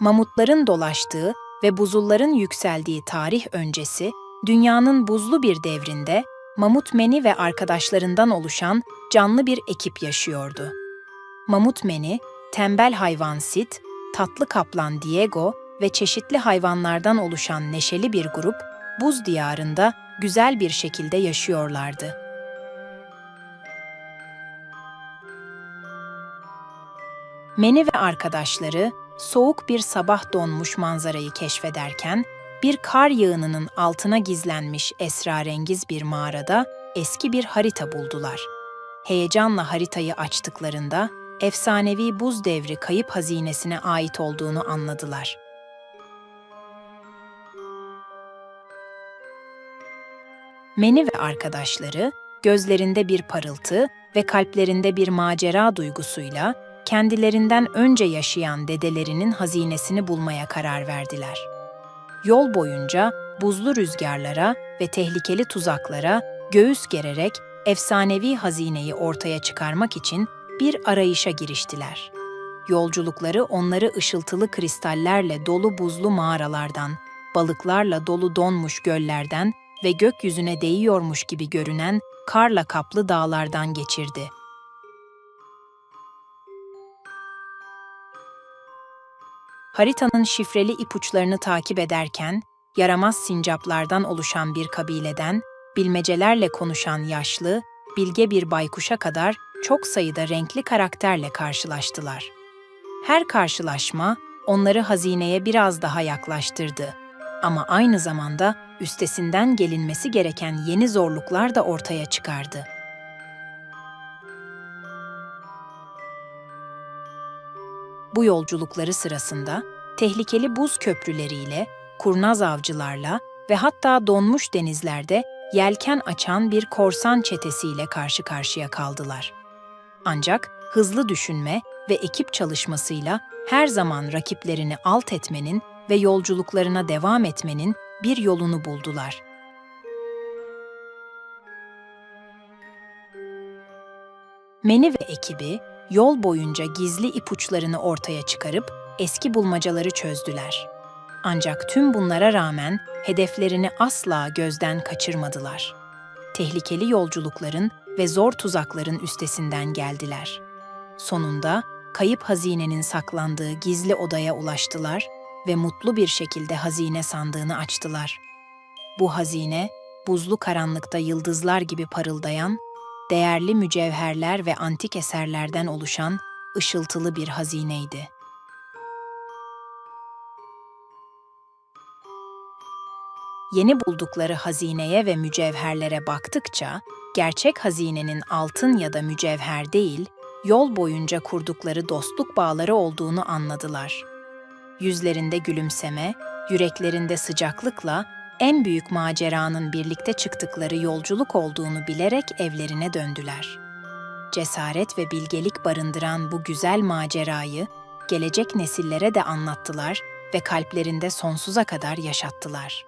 mamutların dolaştığı ve buzulların yükseldiği tarih öncesi, dünyanın buzlu bir devrinde Mamut Meni ve arkadaşlarından oluşan canlı bir ekip yaşıyordu. Mamut Meni, tembel hayvan Sid, tatlı kaplan Diego ve çeşitli hayvanlardan oluşan neşeli bir grup, buz diyarında güzel bir şekilde yaşıyorlardı. Meni ve arkadaşları soğuk bir sabah donmuş manzarayı keşfederken bir kar yığınının altına gizlenmiş esrarengiz bir mağarada eski bir harita buldular. Heyecanla haritayı açtıklarında efsanevi buz devri kayıp hazinesine ait olduğunu anladılar. Meni ve arkadaşları gözlerinde bir parıltı ve kalplerinde bir macera duygusuyla kendilerinden önce yaşayan dedelerinin hazinesini bulmaya karar verdiler. Yol boyunca buzlu rüzgarlara ve tehlikeli tuzaklara göğüs gererek efsanevi hazineyi ortaya çıkarmak için bir arayışa giriştiler. Yolculukları onları ışıltılı kristallerle dolu buzlu mağaralardan, balıklarla dolu donmuş göllerden ve gökyüzüne değiyormuş gibi görünen karla kaplı dağlardan geçirdi. Haritanın şifreli ipuçlarını takip ederken, yaramaz sincaplardan oluşan bir kabileden, bilmecelerle konuşan yaşlı, bilge bir baykuşa kadar çok sayıda renkli karakterle karşılaştılar. Her karşılaşma onları hazineye biraz daha yaklaştırdı. Ama aynı zamanda üstesinden gelinmesi gereken yeni zorluklar da ortaya çıkardı. Bu yolculukları sırasında tehlikeli buz köprüleriyle, kurnaz avcılarla ve hatta donmuş denizlerde yelken açan bir korsan çetesiyle karşı karşıya kaldılar. Ancak hızlı düşünme ve ekip çalışmasıyla her zaman rakiplerini alt etmenin ve yolculuklarına devam etmenin bir yolunu buldular. Meni ve ekibi yol boyunca gizli ipuçlarını ortaya çıkarıp eski bulmacaları çözdüler. Ancak tüm bunlara rağmen hedeflerini asla gözden kaçırmadılar. Tehlikeli yolculukların ve zor tuzakların üstesinden geldiler. Sonunda kayıp hazinenin saklandığı gizli odaya ulaştılar ve mutlu bir şekilde hazine sandığını açtılar. Bu hazine, buzlu karanlıkta yıldızlar gibi parıldayan, değerli mücevherler ve antik eserlerden oluşan ışıltılı bir hazineydi. Yeni buldukları hazineye ve mücevherlere baktıkça, gerçek hazinenin altın ya da mücevher değil, yol boyunca kurdukları dostluk bağları olduğunu anladılar. Yüzlerinde gülümseme, yüreklerinde sıcaklıkla en büyük maceranın birlikte çıktıkları yolculuk olduğunu bilerek evlerine döndüler. Cesaret ve bilgelik barındıran bu güzel macerayı gelecek nesillere de anlattılar ve kalplerinde sonsuza kadar yaşattılar.